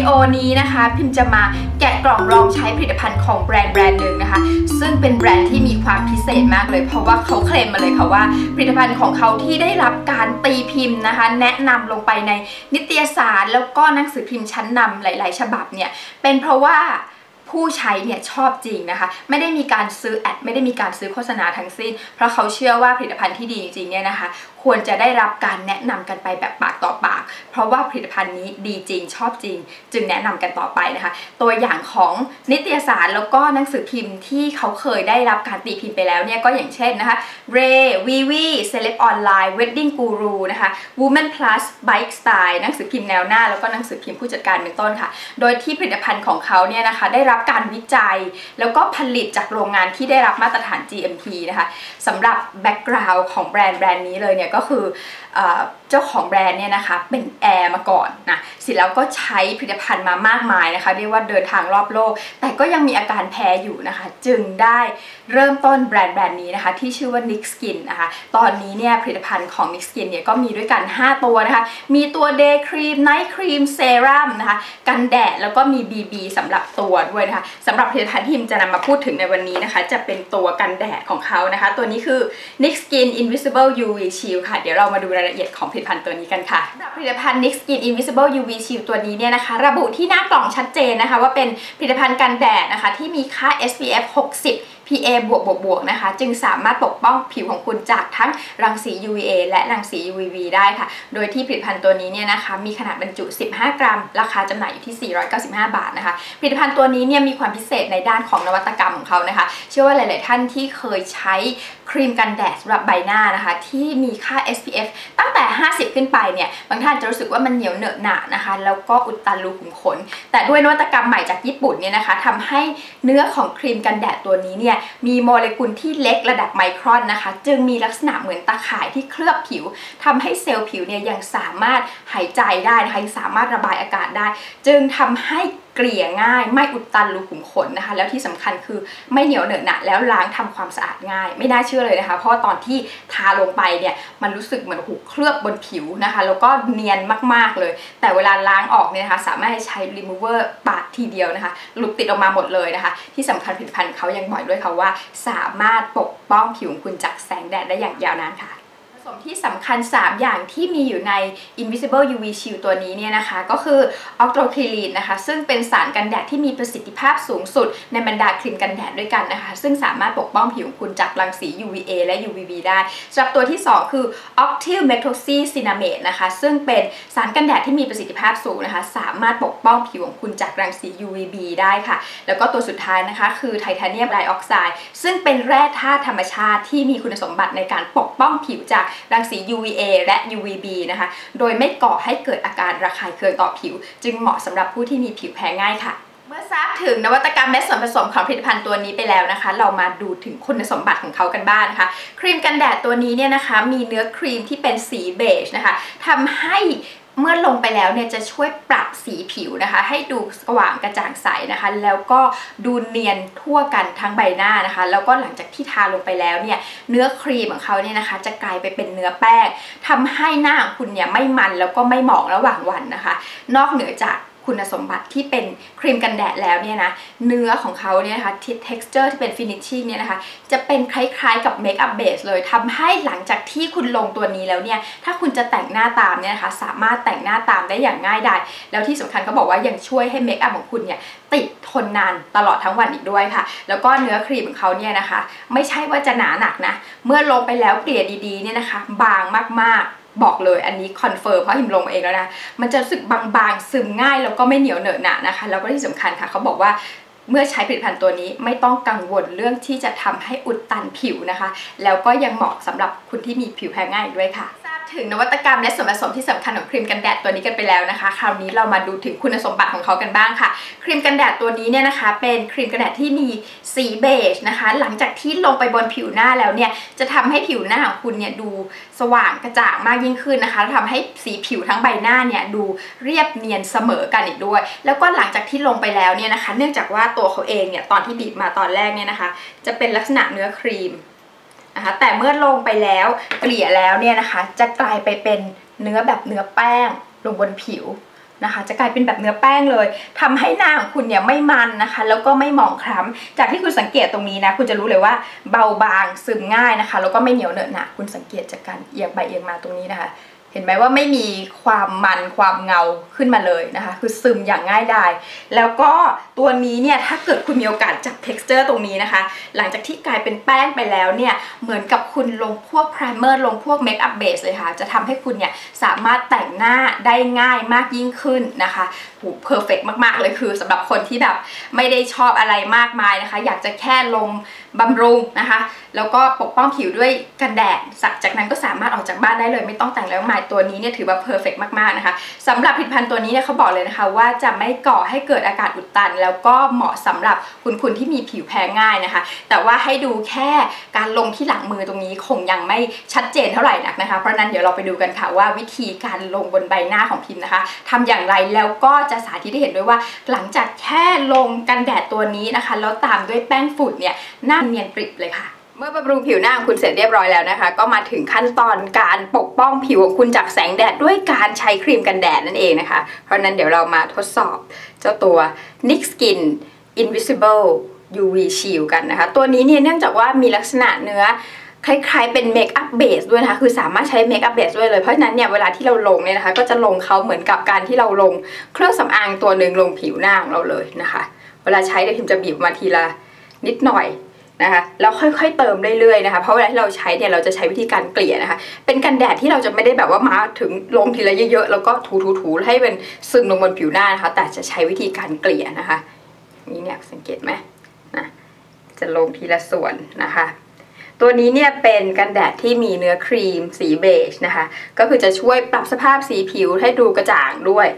ดีโอนี้นะคะพิมจะมาแกะกล่องลองใช้ผลิตภัณฑ์ของแบรนด์แบรนด์หนึ่งนะคะ ซึ่งเป็นแบรนด์ที่มีความพิเศษมากเลย เพราะว่าเขาเคลมมาเลยค่ะว่า ผลิตภัณฑ์ของเขาที่ได้รับการตีพิมพ์นะคะ แนะนำลงไปในนิตยสาร แล้วก็หนังสือพิมพ์ชั้นนำหลาย ๆ ฉบับเนี่ยเป็นเพราะว่าผู้ใช้เนี่ยชอบจริงนะคะ ไม่ได้มีการซื้อแอดไม่ได้มีการซื้อโฆษณาทั้งสิ้น เพราะเขาเชื่อว่าผลิตภัณฑ์ที่ดีจริงๆเนี่ยนะคะควรจะได้รับการแนะนำกันไปแบบปากต่อปาก เพราะว่าผลิตภัณฑ์นี้ดีจริงชอบจริง จึงแนะนำกันต่อไปนะคะ ตัวอย่างของนิตยสารแล้วก็หนังสือพิมพ์ที่เขาเคยได้รับการตีพิมพ์ไปแล้วเนี่ยก็อย่างเช่นนะคะ Ray Vivi Celeb Online Wedding Guru นะคะ Woman Plus Bike Style หนังสือพิมพ์แนวหน้า แล้วก็หนังสือพิมพ์ผู้จัดการเป็นต้นค่ะ โดยที่ผลิตภัณฑ์ของเขาเนี่ยนะคะได้รับการวิจัย แล้วก็ผลิตจากโรงงานที่ได้รับมาตรฐาน GMP นะคะสำหรับแบ็กกราวน์ของแบรนด์แบรนด์นี้เลยเนี่ยก็คือ เจ้าของแบรนด์เนี่ยนะคะเป็นแอร์มาก่อนนะเสร็จแล้วก็ใช้ผลิตภัณฑ์มามากมายนะคะเรียกว่าเดินทางรอบโลก แต่ก็ยังมีอาการแพ้อยู่นะคะ จึงได้เริ่มต้นแบรนด์แบรนด์นี้นะคะ ที่ชื่อว่า Nick Skin นะคะตอนนี้เนี่ยผลิตภัณฑ์ของ Nick Skin เนี่ยก็มีด้วยกัน 5 ตัวนะคะ มีตัว Day Cream Night Cream Serum นะคะกันแดดแล้วก็มี BB สำหรับตัวด้วยนะคะสำหรับผลิตภัณฑ์ที่จะนำมาพูดถึงในวันนี้นะคะ จะเป็นตัวกันแดดของเขานะคะ ตัวนี้คือ Nick Skin Invisible UV Shield ค่ะ เดี๋ยวเรามาดูรายละเอียดของผลิิตภัณฑ์ตัวนี้กันค่ะผลิตภัณฑ์ Nick Skin Invisible UV Shield ตัวนี้เนี่ยนะคะ ระบุที่หน้ากล่องชัดเจนนะคะ ว่าเป็นผลิตภัณฑ์กันแดดนะคะ ที่มีค่า SPF 60 PA บวกบวกบวกนะคะ จึงสามารถปกป้องผิวของคุณจากทั้งรังสี UVA และรังสี UVB ได้ค่ะ โดยที่ผลิตภัณฑ์ตัวนี้เนี่ยนะคะ มีขนาดบรรจุ 15 กรัม ราคาจำหน่ายอยู่ที่ 495 บาทนะคะ ผลิตภัณฑ์ตัวนี้เนี่ยมีความพิเศษในด้านของนวัตกรรมของเขานะคะ เชื่อว่าหลาย ๆ ท่านที่เคยใช้ครีมกันแดดสำหรับใบหน้านะคะ ที่มีค่า SPF ต 50 ขึ้นไปเนี่ยบางท่านจะรู้สึกว่ามันเหนียวเหนอะหนะนะคะแล้วก็อุดตันรูขุมขน แต่ด้วยนวัตกรรมใหม่จากญี่ปุ่นเนี่ยนะคะทำให้เนื้อของครีมกันแดดตัวนี้เนี่ยมีโมเลกุลที่เล็กระดับไมครอนนะคะ จึงมีลักษณะเหมือนตาข่ายที่เคลือบผิวทำให้เซลล์ผิวเนี่ยยังสามารถหายใจได้นะคะยังสามารถระบายอากาศได้ จึงทำให้เกลี่ยง่าย ไม่อุดตันรูขุมขนนะคะ แล้วที่สำคัญคือไม่เหนียวเหนอะหนะแล้วล้างทำความสะอาดง่าย ไม่น่าเชื่อเลยนะคะ เพราะตอนที่ทาลงไปเนี่ยมันรู้สึกเหมือนหูเคลือบบนผิวนะคะ แล้วก็เนียนมากๆเลย แต่เวลาล้างออกเนี่ยนะคะ สามารถใช้ remover ปาดทีเดียวนะคะหลุดติดออกมาหมดเลยนะคะ ที่สำคัญผลิตภัณฑ์เขายังบอกด้วยค่ะว่า สามารถปกป้องผิวของคุณจากแสงแดดได้อย่างยาวนานค่ะ ผสมที่สำคัญ 3 อย่างที่มีอยู่ใน Invisible UV Shield ตัวนี้เนี่ยนะคะ ก็คือออกโตคลีนนะคะ ซึ่งเป็นสารกันแดดที่มีประสิทธิภาพสูงสุดในบรรดาครีมกันแดดด้วยกันนะคะ ซึ่งสามารถปกป้องผิวของคุณจากรังสี UVA และ UVB ได้สำหรับตัวที่ 2 คือ Octyl Methoxycinnamate นะคะ ซึ่งเป็นสารกันแดดที่มีประสิทธิภาพสูงนะคะ สามารถปกป้องผิวของคุณจากรังสี UVB ได้ค่ะ แล้วก็ตัวสุดท้ายนะคะ คือไทเทเนียมไดออกไซด์ซึ่งเป็นแร่ธาตุธรรมชาติที่มีคุณสมบัติในการปกป้องผิวจากรังสี UVA และ UVB นะคะ โดยไม่ก่อให้เกิดอาการระคายเคืองต่อผิว จึงเหมาะสำหรับผู้ที่มีผิวแพ้ง่ายค่ะเมื่อทราบถึงนวัตกรรมและส่วนผสมของผลิตภัณฑ์ตัวนี้ไปแล้วนะคะ เรามาดูถึงคุณสมบัติของเขากันบ้างนะคะ ครีมกันแดดตัวนี้เนี่ยนะคะ มีเนื้อครีมที่เป็นสีเบจนะคะทำให้ เมื่อลงไปแล้วเนี่ยจะช่วยปรับสีผิวนะคะ ให้ดูสว่างกระจ่างใสนะคะ แล้วก็ดูเนียนทั่วกันทั้งใบหน้านะคะ แล้วก็หลังจากที่ทาลงไปแล้วเนี่ยเนื้อครีมของเขาเนี่ยนะคะ จะกลายไปเป็นเนื้อแป้งทำให้หน้าของคุณเนี่ยไม่มันแล้วก็ไม่หมองระหว่างวันนะคะ นอกเหนือจาก คุณสมบัติที่เป็นครีมกันแดดแล้วเนี่ยนะเนื้อของเขาเนี่ยนะคะ texture ที่เป็น finishing เนี่ยนะคะจะเป็นคล้ายๆกับเมคอัพเบสเลยทำให้หลังจากที่คุณลงตัวนี้แล้วเนี่ยถ้าคุณจะแต่งหน้าตามเนี่ยนะคะสามารถแต่งหน้าตามได้อย่างง่ายดายแล้วที่สำคัญเขาบอกว่ายังช่วยให้เมคอัพของคุณเนี่ยติดทนนานตลอดทั้งวันอีกด้วยค่ะ แล้วก็เนื้อครีมของเขาเนี่ยนะคะ ไม่ใช่ว่าจะหนาหนักนะ เมื่อลงไปแล้วเกลี่ยดีๆเนี่ยนะคะ บางมากๆ บอกเลยอันนี้คอนเฟิร์มเพราะหิมลงเองแล้วนะ มันจะรู้สึกบางๆ ซึมง่ายแล้วก็ไม่เหนียวเหนอะหนะนะคะ แล้วก็ที่สำคัญค่ะเขาบอกว่าเมื่อใช้ผลิตภัณฑ์ตัวนี้ไม่ต้องกังวลเรื่องที่จะทำให้อุดตันผิวนะคะ แล้วก็ยังเหมาะสำหรับคุณที่มีผิวแพ้ง่ายด้วยค่ะ ถึงนวัตกรรมและส่วนผสมที่สำคัญของครีมกันแดดตัวนี้กันไปแล้วนะคะ คราวนี้เรามาดูถึงคุณสมบัติของเขากันบ้างค่ะ ครีมกันแดดตัวนี้เนี่ยนะคะ เป็นครีมกันแดดที่มีสีเบจนะคะ หลังจากที่ลงไปบนผิวหน้าแล้วเนี่ยจะทำให้ผิวหน้าของคุณเนี่ยดูสว่างกระจ่างมากยิ่งขึ้นนะคะแล้วทำให้สีผิวทั้งใบหน้าเนี่ยดูเรียบเนียนเสมอกันอีกด้วย แล้วก็หลังจากที่ลงไปแล้วเนี่ยนะคะ เนื่องจากว่าตัวเขาเองเนี่ยตอนที่บีบมาตอนแรกเนี่ยนะคะ จะเป็นลักษณะเนื้อครีม นะคะแต่เมื่อลงไปแล้วเกลี่ยแล้วเนี่ยนะคะจะกลายไปเป็นเนื้อแบบเนื้อแป้งลงบนผิวนะคะจะกลายเป็นแบบเนื้อแป้งเลยทำให้หน้าของคุณเนี่ยไม่มันนะคะ แล้วก็ไม่หมองคล้ำจากที่คุณสังเกตตรงนี้นะคุณจะรู้เลยว่าเบาบางซึมง่ายนะคะ แล้วก็ไม่เหนียวเหนอะหนะคุณสังเกตจากการเอียงไปเอียงมาตรงนี้นะคะ เห็นไหมว่าไม่มีความมันความเงาขึ้นมาเลยนะคะ คือซึมอย่างง่ายดายแล้วก็ตัวนี้เนี่ยถ้าเกิดคุณมีโอกาสจับ texture ตรงนี้นะคะ หลังจากที่กลายเป็นแป้งไปแล้วเนี่ยเหมือนกับคุณลงพวก primer ลงพวก makeup base เลยค่ะ จะทำให้คุณเนี่ยสามารถแต่งหน้าได้ง่ายมากยิ่งขึ้นนะคะโหเพอร์เฟกมากๆเลยคือสำหรับคนที่แบบไม่ได้ชอบอะไรมากมายนะคะ อยากจะแค่ลง บำรุงนะคะ แล้วก็ปกป้องผิวด้วยกันแดด จากนั้นก็สามารถออกจากบ้านได้เลย ไม่ต้องแต่งแล้วมายตัวนี้เนี่ยถือว่าเพอร์เฟกมากๆนะคะสำหรับผลิตภัณฑ์ตัวนี้เนี่ยเขาบอกเลยนะคะ ว่าจะไม่ก่อให้เกิดอากาศอุดตัน แล้วก็เหมาะสำหรับคุณคุณที่มีผิวแพ้ง่ายนะคะ แต่ว่าให้ดูแค่การลงที่หลังมือตรงนี้คงยังไม่ชัดเจนเท่าไหร่นักนะคะ เพราะนั้นเดี๋ยวเราไปดูกันค่ะว่าวิธีการลงบนใบหน้าของพิมพ์นะคะทำอย่างไรแล้วก็จะสาธิตให้เห็นด้วยว่า หลังจากแค่ลงกันแดดตัวนี้นะคะแล้วตามด้วยแป้งฝุ่นเนี่ยหน้าเนียนกริบเลยค่ะเมื่อบำรุงผิวหน้าของคุณเสร็จเรียบร้อยแล้วนะคะ ก็มาถึงขั้นตอนการปกป้องผิวของคุณจากแสงแดดด้วยการใช้ครีมกันแดดนั่นเองนะคะ เพราะนั้นเดี๋ยวเรามาทดสอบเจ้าตัว NYX Skin Invisible UV Shield กันนะคะ ตัวนี้เนี่ยเนื่องจากว่ามีลักษณะเนื้อคล้ายๆเป็นเมคอัพเบสด้วยนะคะคือสามารถใช้เมคอัพเบสด้วยเลยเพราะฉะนั้นเนี่ยเวลาที่เราลงเนี่ยนะคะ ก็จะลงเขาเหมือนกับการที่เราลงเครื่องสำอางตัวหนึ่งลงผิวหน้าของเราเลยนะคะ เวลาใช้เดี๋ยวพิมจะบีบมาทีละนิดหน่อย นะคะแล้วค่อยๆเติมเรื่อยๆนะคะเพราะเวลาที่เราใช้เนี่ยเราจะใช้วิธีการเกลี่ยนะคะ เป็นกันแดดที่เราจะไม่ได้แบบว่ามาถึงลงทีละเยอะๆแล้วก็ถูๆๆให้เป็นซึมลงบนผิวหน้านะคะ แต่จะใช้วิธีการเกลี่ยนะคะ นี่เนี่ยสังเกตไหมนะจะลงทีละส่วนนะคะตัวนี้เนี่ยเป็นกันแดดที่มีเนื้อครีมสีเบจนะคะ ก็คือจะช่วยปรับสภาพสีผิวให้ดูกระจ่างด้วย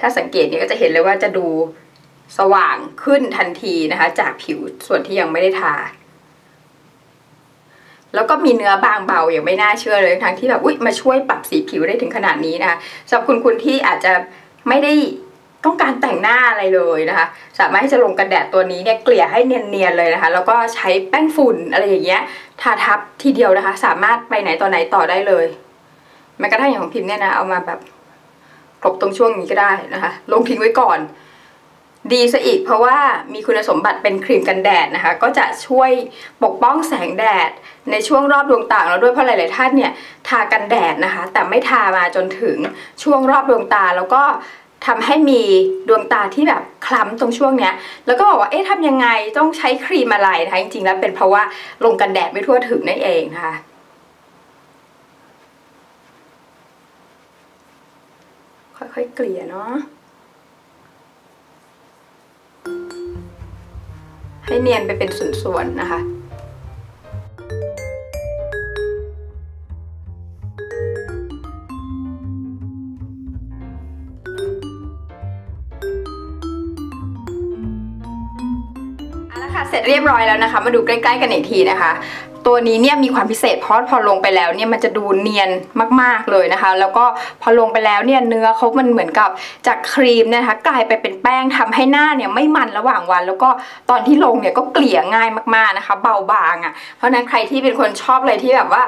ถ้าสังเกตเนี่ยก็จะเห็นเลยว่าจะดู สว่างขึ้นทันทีนะคะ จากผิวส่วนที่ยังไม่ได้ทา แล้วก็มีเนื้อบางเบาอย่างไม่น่าเชื่อเลยทั้งที่แบบอุ้ยมาช่วยปรับสีผิวได้ถึงขนาดนี้นะคะสำหรับคุณคุณที่อาจจะไม่ได้ต้องการแต่งหน้าอะไรเลยนะคะ สามารถที่จะลงกันแดดตัวนี้เนี่ยเกลี่ยให้เนียนๆเลยนะคะ แล้วก็ใช้แป้งฝุ่นอะไรอย่างเงี้ยทาทับทีเดียวนะคะ สามารถไปไหนต่อไหนต่อได้เลยแม้กระทั่งอย่างของพิมพ์เนี่ยนะเอามาแบบกลบตรงช่วงนี้ก็ได้นะคะ ลงทิ้งไว้ก่อน ดีซะอีกเพราะว่ามีคุณสมบัติเป็นครีมกันแดดนะคะ ก็จะช่วยปกป้องแสงแดด ในช่วงรอบดวงตาเราด้วยเพราะหลาย ๆ ท่านเนี่ยทากันแดดนะคะ แต่ไม่ทามาจนถึงช่วงรอบดวงตาแล้วก็ทำให้มีดวงตาที่แบบคล้ำตรงช่วงเนี้ย แล้วก็บอกว่า เอ๊ะทำยังไงต้องใช้ครีมอะไรนะคะจริง ๆ แล้วเป็นเพราะว่าลงกันแดดไม่ทั่วถึงนั่นเองนะคะค่อยๆเกลี่ยเนาะ ให้เนียนไปเป็นส่วนๆนะคะเอาละค่ะเสร็จเรียบร้อยแล้วนะคะ มาดูใกล้ ๆ กันอีกทีนะคะ ตัวนี้เนี่ยมีความพิเศษเพราะพอลงไปแล้วเนี่ยมันจะดูเนียนมากๆเลยนะคะ แล้วก็พอลงไปแล้วเนี่ยเนื้อเขามันเหมือนกับจากครีมนะคะกลายไปเป็นแป้งทำให้หน้าเนี่ยไม่มันระหว่างวัน แล้วก็ตอนที่ลงเนี่ยก็เกลี่ยง่ายมากๆนะคะ เบาบางอะ่ะ เพราะนั้นใครที่เป็นคนชอบอะไรที่แบบว่า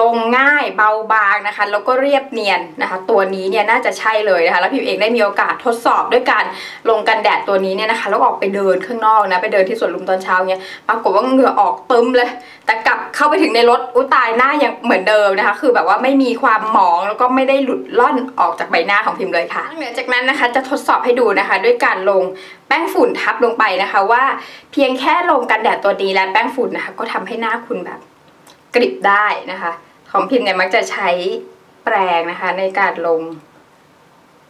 ลงง่ายเบาบางนะคะแล้วก็เรียบเนียนนะคะ ตัวนี้เนี่ยน่าจะใช่เลยนะคะ แล้วพิมเองได้มีโอกาสทดสอบด้วยการลงกันแดดตัวนี้เนี่ยนะคะแล้วออกไปเดินข้างนอกนะไปเดินที่สวนลุมตอนเช้าเนี่ยปรากฏว่าเหงื่อออกเตึมเลย แต่กลับเข้าไปถึงในรถอุ้ตายหน้ายังเหมือนเดิมนะคะ คือแบบว่าไม่มีความหมองแล้วก็ไม่ได้หลุดล่อนออกจากใบหน้าของพิมเลยค่ะเหนือจากนั้นนะคะจะทดสอบให้ดูนะคะ ด้วยการลงแป้งฝุ่นทับลงไปนะคะ ว่าเพียงแค่ลงกันแดดตัวนี้และแป้งฝุ่นนะคะ ก็ทำให้หน้าคุณแบบกริบได้นะคะ ของพิมเนี่ยมักจะใช้แปรงนะคะ ในการลง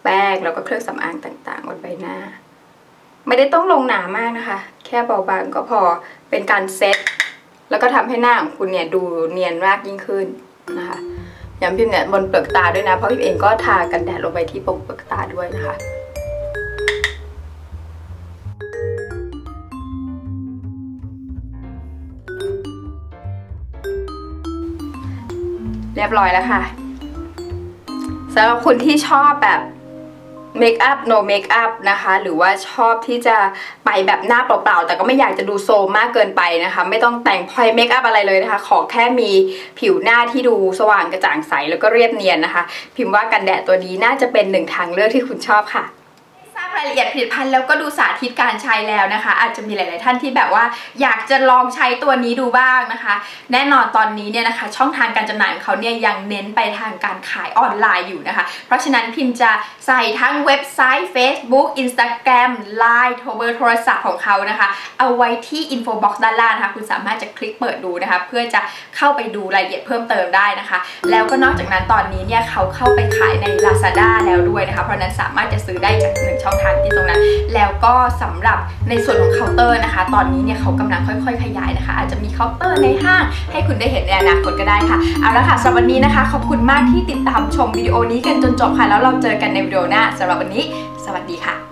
แป้งแล้วก็เครื่องสำอางต่างๆบนใบหน้า ไม่ได้ต้องลงหนามากนะคะ แค่เบาบางก็พอเป็นการเซต แล้วก็ทำให้หน้าของคุณเนี่ยดูเนียนมากยิ่งขึ้นนะคะย่างพิมเนี่ยบนเปลือกตาด้วยนะเพราะพิมเองก็ทากันแดดลงไปที่ปกเปลือกตาด้วยนะคะเรียบร้อยแล้วค่ะสำหรับคุณที่ชอบแบบ เมคอัพ no เมคอัพนะคะ หรือว่าชอบที่จะไปแบบหน้าเปล่าๆ แต่ก็ไม่อยากจะดูโซมมากเกินไปนะคะ ไม่ต้องแต่งพลอยเมคอัพอะไรเลยนะคะ ขอแค่มีผิวหน้าที่ดูสว่างกระจ่างใสแล้วก็เรียบเนียนนะคะ พิมพ์ว่ากันแดดตัวนี้น่าจะเป็นหนึ่งทางเลือกที่คุณชอบค่ะ รายละเอียดผลิตภัณฑ์แล้วก็ดูสาธิตการใช้แล้วนะคะ อาจจะมีหลาย ๆ ท่านที่แบบว่าอยากจะลองใช้ตัวนี้ดูบ้างนะคะ แน่นอนตอนนี้เนี่ยนะคะ ช่องทางการจำหน่ายของเขาเนี่ยยังเน้นไปทางการขายออนไลน์อยู่นะคะ เพราะฉะนั้นพิมพ์จะใส่ทั้งเว็บไซต์ Facebook Instagram Line โทรเบอร์โทรศัพท์ของเขานะคะ เอาไว้ที่อินโฟบ็อกซ์ด้านล่างนะคะ คุณสามารถจะคลิกเปิดดูนะคะ เพื่อจะเข้าไปดูรายละเอียดเพิ่มเติมได้นะคะ แล้วก็นอกจากนั้นตอนนี้เนี่ยเขาเข้าไปขายใน Lazada แล้วด้วยนะคะ เพราะนั้นสามารถจะซื้อได้จากหนึ่งช่องทานที่ตรงนั้น แล้วก็สำหรับในส่วนของเคาน์เตอร์นะคะ ตอนนี้เนี่ยเขากำลังค่อย ๆ ขยายนะคะ อาจจะมีเคาน์เตอร์ในห้าง ให้คุณได้เห็นในอนาคตก็ได้ค่ะ เอาละค่ะสำหรับวันนี้นะคะ ขอบคุณมากที่ติดตามชมวิดีโอนี้กันจนจบค่ะ แล้วเราเจอกันในวิดีโอหน้าสำหรับวันนี้ สวัสดีค่ะ